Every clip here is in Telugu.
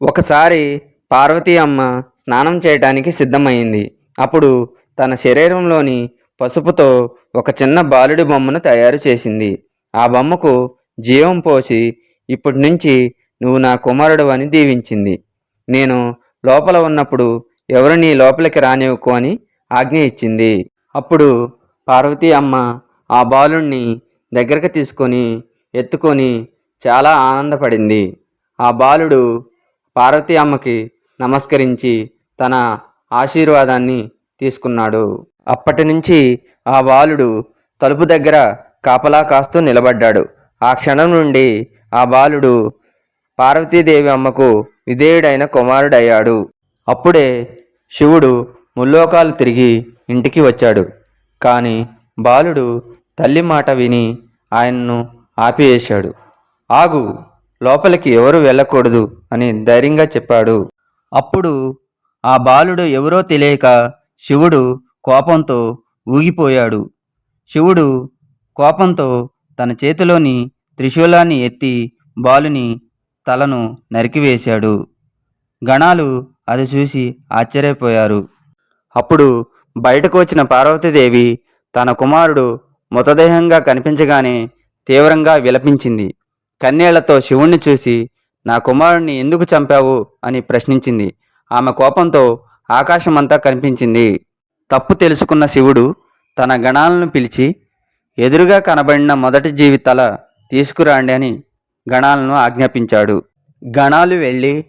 ఒకసారి పార్వతీ అమ్మ స్నానం చేయటానికి సిద్ధమైంది. అప్పుడు తన శరీరంలోని పసుపుతో ఒక చిన్న బాలుడి బొమ్మను తయారు చేసింది. ఆ బొమ్మకు జీవం పోసి ఇప్పటి నుంచి నువ్వు నా కుమారుడు అని దీవించింది. నేను లోపల ఉన్నప్పుడు ఎవరు నీ లోపలికి రానివ్వకు అని ఆజ్ఞ ఇచ్చింది. అప్పుడు పార్వతీ అమ్మ ఆ బాలుణ్ణి దగ్గరకు తీసుకొని ఎత్తుకొని చాలా ఆనందపడింది. ఆ బాలుడు పార్వతి అమ్మకి నమస్కరించి తన ఆశీర్వాదాన్ని తీసుకున్నాడు. అప్పటి నుంచి ఆ బాలుడు తలుపు దగ్గర కాపలా కాస్తూ నిలబడ్డాడు. ఆ క్షణం నుండి ఆ బాలుడు పార్వతీదేవి అమ్మకు విధేయుడైన కుమారుడయ్యాడు. అప్పుడే శివుడు ముల్లోకాలు తిరిగి ఇంటికి వచ్చాడు. కానీ బాలుడు తల్లి మాట విని ఆయన్ను ఆపివేశాడు. ఆగు! లోపలికి ఎవరు వెళ్ళకూడదు అని ధైర్యంగా చెప్పాడు. అప్పుడు ఆ బాలుడు ఎవరో తెలియక శివుడు కోపంతో ఊగిపోయాడు. శివుడు కోపంతో తన చేతిలోని త్రిశూలాన్ని ఎత్తి బాలుని తలను నరికివేశాడు. గణాలు అది చూసి ఆశ్చర్యపోయారు. అప్పుడు బయటకు వచ్చిన పార్వతీదేవి తన కుమారుడు మృతదేహంగా కనిపించగానే తీవ్రంగా విలపించింది. కన్నీళ్ళతో శివుణ్ణి చూసి నా కుమారుణ్ణి ఎందుకు చంపావు? అని ప్రశ్నించింది. ఆమె కోపంతో ఆకాశమంతా కనిపించింది. తప్పు తెలుసుకున్న శివుడు తన గణాలను పిలిచి ఎదురుగా కనబడిన మొదటి జీవితాల తీసుకురాండి అని గణాలను ఆజ్ఞాపించాడు. గణాలు వెళ్ళి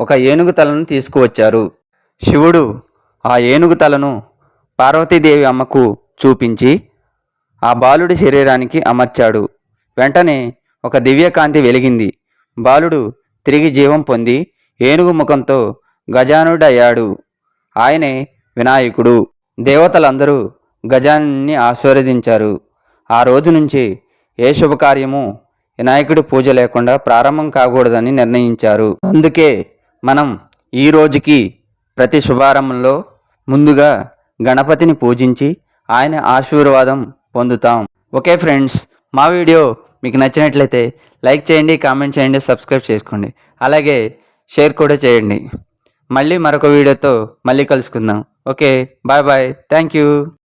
ఒక ఏనుగు తలను తీసుకువచ్చారు. శివుడు ఆ ఏనుగు తలను పార్వతీదేవి అమ్మకు చూపించి ఆ బాలుడి శరీరానికి అమర్చాడు. వెంటనే ఒక దివ్యకాంతి వెలిగింది. బాలుడు తిరిగి జీవం పొంది ఏనుగు ముఖంతో గజానుడయ్యాడు. ఆయనే వినాయకుడు. దేవతలందరూ గజాన్ని ఆశీర్వదించారు. ఆ రోజు నుంచి ఏ శుభకార్యము వినాయకుడి పూజ లేకుండా ప్రారంభం కాకూడదని నిర్ణయించారు. అందుకే మనం ఈ రోజుకి ప్రతి శుభారంభంలో ముందుగా గణపతిని పూజించి ఆయన ఆశీర్వాదం పొందుతాం. ఓకే ఫ్రెండ్స్ మా వీడియో మీకు నచ్చినట్లయితే లైక్ చేయండి కామెంట్ చేయండి సబ్స్క్రైబ్ చేసుకోండి. అలాగే షేర్ కూడా చేయండి. మళ్ళీ మరొక వీడియోతో మళ్ళీ కలుసుకుందాం. Okay bye bye. Thank you.